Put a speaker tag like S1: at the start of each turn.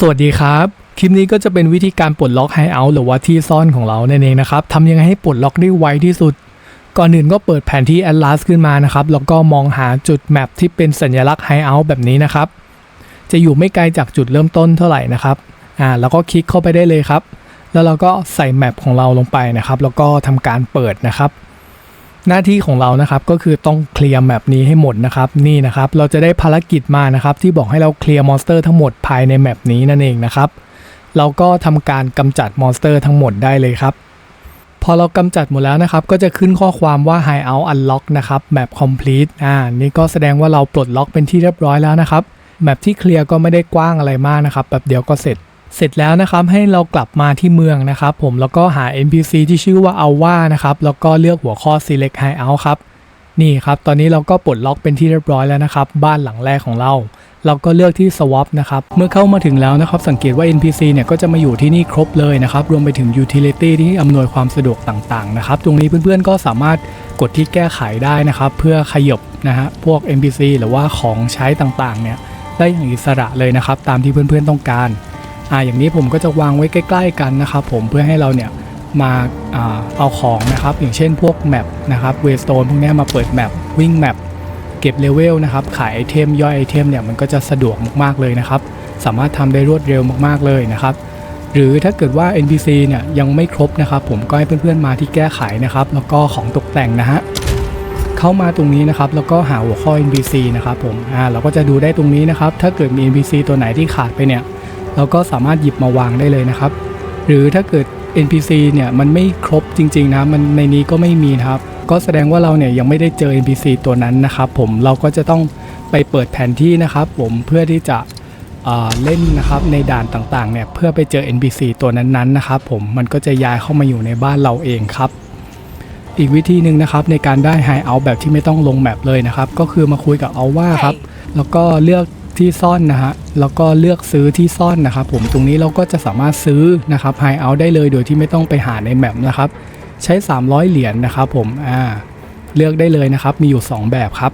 S1: สวัสดีครับ คลิปนี้ก็จะเป็นวิธีการปลดล็อก Hideout หรือว่าที่ซ่อนของเรานั่นเองนะครับทำยังไงให้ปลดล็อกได้ไวที่สุด ก่อนอื่นก็เปิดแผนที่ Atlas ขึ้นมานะครับ แล้วก็มองหาจุดแมปที่เป็นสัญลักษณ์ Hideout แบบนี้นะครับ จะอยู่ไม่ไกลจากจุดเริ่มต้นเท่าไหร่นะครับอ่าแล้วก็คลิกเข้าไปได้เลยครับ แล้วเราก็ใส่แมปของเราลงไปนะครับ แล้วก็ทำการเปิดนะครับ หน้าที่ของเรานะครับก็คือต้องเคลียร์แมปนี้ให้หมดนะครับนี่นะครับเราจะได้ภารกิจมานะครับที่บอกให้เราเคลียร์มอนสเตอร์ทั้งหมดภายในแมปนี้นั่นเองนะครับเราก็ทำการกำจัดมอนสเตอร์ทั้งหมดได้เลยครับพอเรากำจัดหมดแล้วนะครับ ก็จะขึ้นข้อความว่า Hideout Unlock นะครับ Map Complete อ่า นี่ก็แสดงว่าเราปลดล็อกเป็นที่เรียบร้อยแล้วนะครับ แมปที่เคลียร์ก็ไม่ได้กว้างอะไรมากนะครับ แบบเดียวก็เสร็จ เสร็จแล้วนะครับให้เรากลับมาที่เมืองนะครับ ผมแล้วก็หา NPC ที่ชื่อว่า Alva นะครับแล้วก็เลือกหัวข้อ Select Hideout ครับนี่ครับตอนนี้เราก็ปลดล็อกเป็นที่เรียบร้อยแล้วนะครับ บ้านหลังแรกของเรา เราก็เลือกที่ swap นะครับ เมื่อเข้ามาถึงแล้วนะครับ สังเกตว่า NPC เนี่ยก็จะมาอยู่ที่นี่ครบเลยนะครับ รวมไปถึง utility ที่อำนวยความสะดวกต่างๆนะครับ ตรงนี้เพื่อนๆก็สามารถกดที่แก้ไขได้นะครับ เพื่อขยบนะฮะพวก NPC หรือว่าของใช้ต่างๆเนี่ยได้อย่างอิสระเลยนะครับ ตามที่เพื่อนๆต้องการ อ่าอย่างนี้ผมก็จะวางไว้ใกล้ ๆ กันนะครับผมเพื่อให้เราเนี่ยมาอาเอาของนะครับ อย่างเช่นพวกแมปนะครับเวสโตนพวกนี้มาเปิดแมปวิ่งแมปเก็บเลเวลนะครับ ขายไอเทมย่อยไอเทมเนี่ยมันก็จะสะดวกมากๆเลยนะครับ สามารถทำได้รวดเร็วมากๆเลยนะครับ หรือถ้าเกิดว่า NPC เนี่ยยังไม่ครบนะครับ ผมก็ให้เพื่อนๆมาที่แก้ไขนะครับ แล้วก็ของตกแต่งนะฮะเข้ามาตรงนี้นะครับ แล้วก็หาหัวข้อ NPC นะครับผมอ่าเราก็จะดูได้ตรงนี้นะครับ ถ้าเกิดมี NPC ตัวไหนที่ขาดไปเนี่ย เราก็สามารถหยิบมาวางได้เลยนะครับ หรือถ้าเกิด NPC เนี่ยมันไม่ครบจริง ๆ นะมันในนี้ก็ไม่มีนะครับ ก็แสดงว่าเราเนี่ยยังไม่ได้เจอ NPC ตัวนั้นนะครับผมเราก็จะต้องไปเปิดแผนที่นะครับผมเพื่อที่จะเเล่นนะครับในด่านต่างๆเนี่ยเพื่อไปเจอ NPC ตัวนั้นๆนะครับผมมันก็จะย้ายเข้ามาอยู่ในบ้านเราเองครับ อีกวิธีหนึ่งนะครับในการได้ High Out แบบที่ไม่ต้องลงแมปเลยนะครับ ก็คือมาคุยกับเอาว่าครับ แล้วก็เลือก ที่ซ่อนนะฮะแล้วก็เลือกซื้อที่ซ่อนนะครับผมตรงนี้เราก็จะสามารถซื้อนะครับไฮเอาได้เลยโดยที่ไม่ต้องไปหาในแมปนะครับใช้ 300 เหรียญนะครับผมอ่าเลือกได้เลยนะครับมีอยู่ 2 แบบครับ